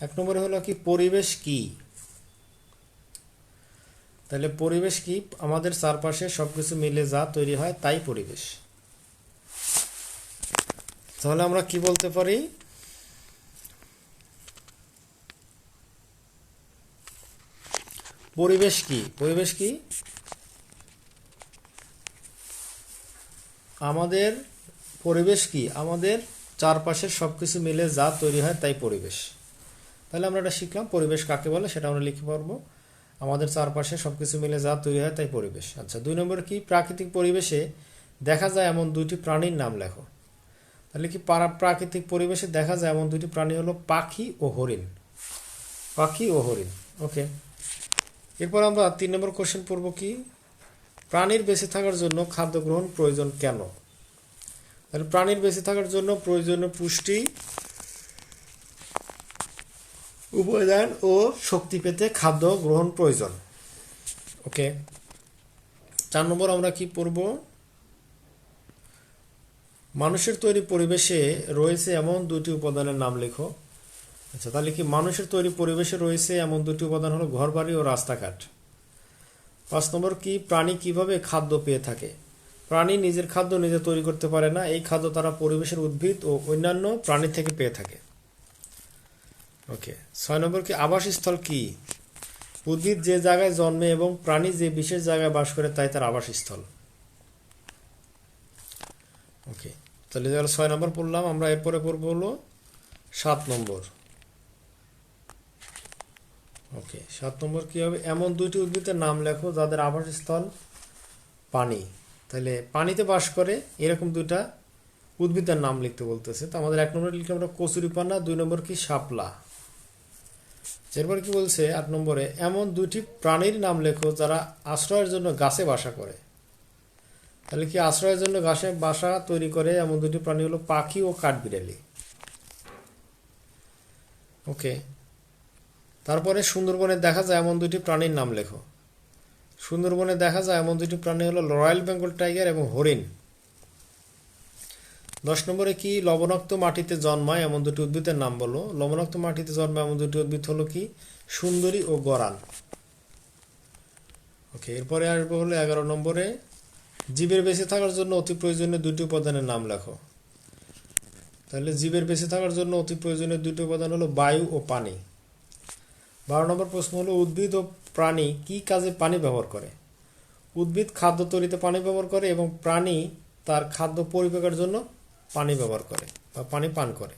এক নম্বরে হলো কি, পরিবেশ কি? তাহলে পরিবেশ কি? আমাদের চারপাশে সবকিছু মিলে যা তৈরি হয় তাই পরিবেশ। তাহলে আমরা কি বলতে পারি? পরিবেশ কি? পরিবেশ কি? আমাদের পরিবেশ কি? আমাদের চারপাশের সবকিছু মিলে যা তৈরি হয় তাই পরিবেশ। তাহলে আমরা এটা শিখলাম, পরিবেশ কাকে বলে সেটা আমরা লিখে পারব আমাদের চারপাশে সবকিছু মিলে যা তৈরি হয় তাই পরিবেশ। আচ্ছা দুই নম্বর কি? প্রাকৃতিক পরিবেশে দেখা যায় এমন দুইটি প্রাণীর নাম লেখো। তাহলে কি পারা- প্রাকৃতিক পরিবেশে দেখা যায় এমন দুইটি প্রাণী হলো পাখি ও হরিণ। পাখি ও হরিণ, ওকে। এরপর আমরা তিন নম্বর কোশ্চেন পড়ব কি? প্রাণীর বেঁচে থাকার জন্য খাদ্য গ্রহণ প্রয়োজন কেন? তাহলে প্রাণীর বেঁচে থাকার জন্য প্রয়োজনীয় পুষ্টি উপাদান ও শক্তি পেতে খাদ্য গ্রহণ প্রয়োজন। ওকে? চার নম্বর আমরা কি পড়ব? মানুষের তৈরি পরিবেশে রয়েছে এমন দুটি উপাদানের নাম লেখো। আচ্ছা তাহলে কি মানুষের তৈরি পরিবেশে রয়েছে এমন দুটি উপাদান হলো ঘরবাড়ি ও রাস্তাঘাট? পাঁচ নম্বর কি? প্রাণী কীভাবে খাদ্য পেয়ে থাকে? প্রাণী নিজের খাদ্য নিজে তৈরি করতে পারে না, এই খাদ্য তারা পরিবেশের উদ্ভিদ ও অন্যান্য প্রাণী থেকে পেয়ে থাকে। ওকে ছয় নম্বর কি, আবাসস্থল কি? উদ্ভিদ যে জায়গায় জন্মে এবং প্রাণী যে বিশেষ জায়গায় বাস করে, তাই তার আবাসস্থল। ওকে তাহলে তাহলে ছয় নম্বর পড়লাম, আমরা এরপরে পড়ব হলো সাত নম্বর। ওকে সাত নম্বর কি হবে? এমন দুইটি উদ্ভিদের নাম লেখো যাদের আবাসস্থল পানি। তাহলে পানিতে বাস করে, এরকম দুইটা উদ্ভিদের নাম লিখতে বলতেছে। তো আমাদের এক নম্বরে লিখলে আমরা কচুরিপানা, দুই নম্বর কি, শাপলা। এরপর কি বলছে আট নম্বরে, এমন দুইটি প্রাণীর নাম লেখো যারা আশ্রয়ের জন্য গাছে বাসা করে। তাহলে কি আশ্রয়ের জন্য গাছে বাসা তৈরি করে এমন দুটি প্রাণী হলো পাখি ও কাঠবিড়ালি? ওকে, তারপরে সুন্দরবনে দেখা যায় এমন দুটি প্রাণীর নাম লেখো। সুন্দরবনে দেখা যায় এমন দুটি প্রাণী হলো রয়্যাল বেঙ্গল টাইগার এবং হরিণ। দশ নম্বরে কি, লবণাক্ত মাটিতে জন্মায় এমন দুটি উদ্ভিদের নাম বলো। লবণাক্ত মাটিতে জন্মায় এমন দুটি উদ্ভিদ হলো কি? সুন্দরী ও গরান ওকে এরপরে আসব হলো এগারো নম্বরে। জীবের বেঁচে থাকার জন্য অতি প্রয়োজনীয় দুটি উপাদানের নাম লেখো। তাহলে জীবের বেঁচে থাকার জন্য অতি প্রয়োজনীয় দুটি উপাদান হলো বায়ু ও পানি। বারো নম্বর প্রশ্ন হলো, উদ্ভিদ ও প্রাণী কি কাজে পানি ব্যবহার করে? উদ্ভিদ খাদ্য তৈরিতে পানি ব্যবহার করে এবং প্রাণী তার খাদ্য পরিপাকের জন্য পানি ব্যবহার করে বা পানি পান করে।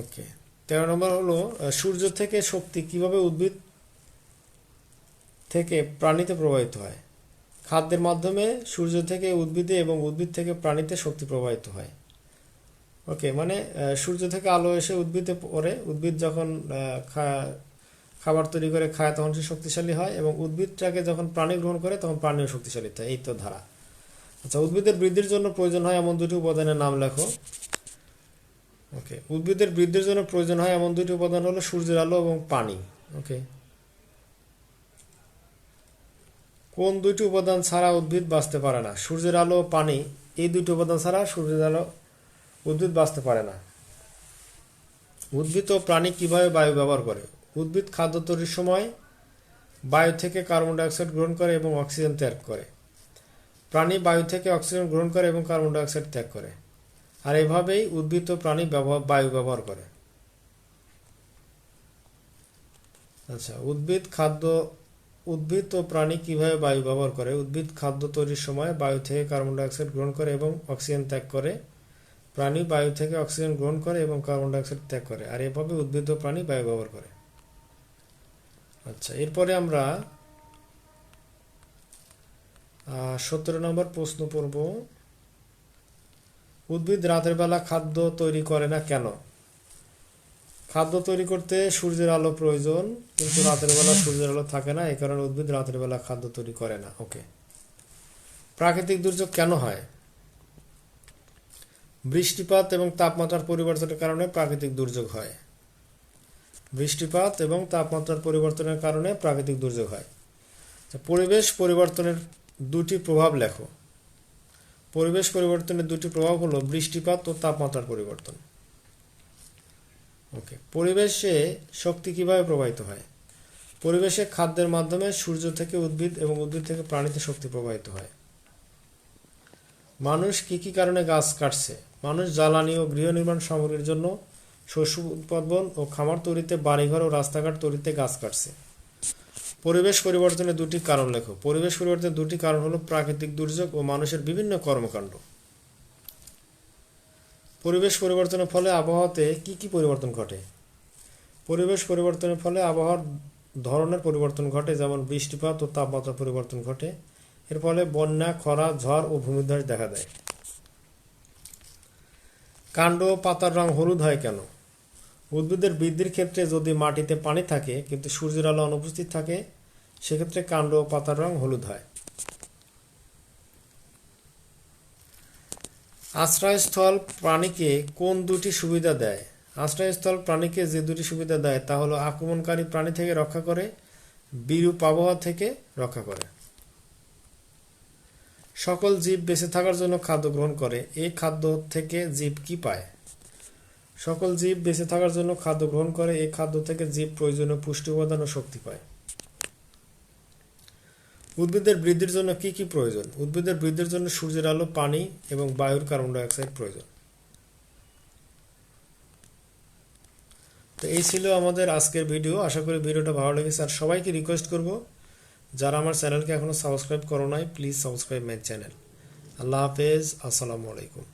ওকে, তেরো নম্বর হলো সূর্য থেকে শক্তি কীভাবে উদ্ভিদ থেকে প্রাণীতে প্রবাহিত হয়? খাদ্যের মাধ্যমে সূর্য থেকে উদ্ভিদে এবং উদ্ভিদ থেকে প্রাণীতে শক্তি প্রবাহিত হয়। ওকে মানে সূর্য থেকে আলো এসে উদ্ভিদে পড়ে, উদ্ভিদ যখন খাবার তৈরি করে খায়, তখন সে শক্তিশালী হয় এবং উদ্ভিদটাকে যখন প্রাণী গ্রহণ করে, তখন প্রাণীও শক্তিশালী হয় এই তো ধারা। আচ্ছা উদ্ভিদের বৃদ্ধির জন্য প্রয়োজন হয় এমন দুটি উপাদানের নাম লেখো। ওকে, উদ্ভিদের বৃদ্ধির জন্য প্রয়োজন হয় এমন দুটি উপাদান হলো সূর্যের আলো এবং পানি। ওকে, কোন দুইটি উপাদান ছাড়া উদ্ভিদ বাঁচতে পারে না? সূর্যের আলো পানি, এই দুইটি উপাদান ছাড়া সূর্যের আলো উদ্ভিদ বাঁচতে পারে না। উদ্ভিদ ও প্রাণী কীভাবে বায়ু ব্যবহার করে? উদ্ভিদ খাদ্য তৈরির সময় বায়ু থেকে কার্বন ডাইঅক্সাইড গ্রহণ করে এবং অক্সিজেন ত্যাগ করে। প্রাণী বায়ু থেকে অক্সিজেন গ্রহণ করে এবং কার্বন ডাইঅক্সাইড ত্যাগ করে। আর এভাবেই উদ্ভিদ ও প্রাণী বায়ু ব্যবহার করে। আচ্ছা উদ্ভিদ, খাদ্য উদ্ভিদ ও প্রাণী কীভাবে বায়ু ব্যবহার করে? উদ্ভিদ খাদ্য তৈরির সময় বায়ু থেকে কার্বন ডাইঅক্সাইড গ্রহণ করে এবং অক্সিজেন ত্যাগ করে। প্রাণী বায়ু থেকে অক্সিজেন গ্রহণ করে এবং কার্বন ডাইঅক্সাইড ত্যাগ করে। আর এভাবে উদ্ভিদ ও প্রাণী বায়ু ব্যবহার করে। আচ্ছা এরপরে আমরা সতেরো নম্বর প্রশ্ন পড়ব। উদ্ভিদ রাতের বেলা খাদ্য তৈরি করে না কেন? খাদ্য তৈরি করতে সূর্যের আলো প্রয়োজন, কিন্তু রাতের বেলা সূর্যের আলো থাকে না, এই কারণে উদ্ভিদ রাতের বেলা খাদ্য তৈরি করে না। ওকে প্রাকৃতিক দুর্যোগ কেন হয়? বৃষ্টিপাত এবং তাপমাত্রার পরিবর্তনের কারণে প্রাকৃতিক দুর্যোগ হয়। বৃষ্টিপাত এবং তাপমাত্রার পরিবর্তনের কারণে প্রাকৃতিক দুর্যোগ হয়। পরিবেশ পরিবর্তনের দুটি প্রভাব লেখো। পরিবেশ পরিবর্তনের দুটি প্রভাব হলো বৃষ্টিপাত ও তাপমাত্রার পরিবর্তন। ওকে, পরিবেশে শক্তি কীভাবে প্রবাহিত হয়? পরিবেশে খাদ্যের মাধ্যমে সূর্য থেকে উদ্ভিদ এবং উদ্ভিদ থেকে প্রাণীতে শক্তি প্রবাহিত হয়। মানুষ কি কি কারণে গাছ কাটছে? মানুষ জ্বালানি ও গৃহ নির্মাণ সামগ্রীর জন্য শস্য উৎপাদন ও খামার তৈরিতে, বাড়িঘর ও রাস্তাঘাট তৈরিতে গাছ কাটছে। পরিবেশ পরিবর্তনের দুটি কারণ লেখো। পরিবেশ পরিবর্তনের দুটি কারণ হলো প্রাকৃতিক দুর্যোগ ও মানুষের বিভিন্ন কর্মকাণ্ড। পরিবেশ পরিবর্তনের ফলে আবহাওয়াতে কি কি পরিবর্তন ঘটে? পরিবেশ পরিবর্তনের ফলে আবহাওয়ার ধরনের পরিবর্তন ঘটে, যেমন বৃষ্টিপাত ও তাপমাত্রার পরিবর্তন ঘটে। এর ফলে বন্যা, খরা, ঝড় ও ভূমিধ্বস দেখা দেয়। কাণ্ড ও পাতার রং হলুদ হয় কেন? উদ্ভিদের বৃদ্ধির ক্ষেত্রে যদি মাটিতে পানি থাকে, কিন্তু সূর্যের আলো অনুপস্থিত থাকে, সেক্ষেত্রে কাণ্ড ও পাতার রং হলুদ হয়। আশ্রয়স্থল প্রাণীকে কোন দুটি সুবিধা দেয়? আশ্রয়স্থল প্রাণীকে যে দুটি সুবিধা দেয়, তা হলো আক্রমণকারী প্রাণী থেকে রক্ষা করে, বিরূপ আবহাওয়া থেকে রক্ষা করে। সকল জীব বেঁচে থাকার জন্য খাদ্য গ্রহণ করে, এই খাদ্য থেকে জীব কি পায়? সকল জীব বেঁচে থাকার জন্য খাদ্য গ্রহণ করে, এই খাদ্য থেকে জীব প্রয়োজনীয় পুষ্টি উপাদান ও শক্তি পায়। উদ্ভিদের বৃদ্ধির জন্য কি কি প্রয়োজন? উদ্ভিদের বৃদ্ধির জন্য সূর্যের আলো, পানি এবং বায়ুর কার্বন ডাই অক্সাইড প্রয়োজন। তো এই ছিল আমাদের আজকের ভিডিও। আশা করি ভিডিওটা ভালো লেগেছে। আর সবাইকে রিকোয়েস্ট করব, যারা আমার চ্যানেলকে এখনও সাবস্ক্রাইব করো নাই please subscribe my channel Allah হাফেজ। আসসালামু আলাইকুম।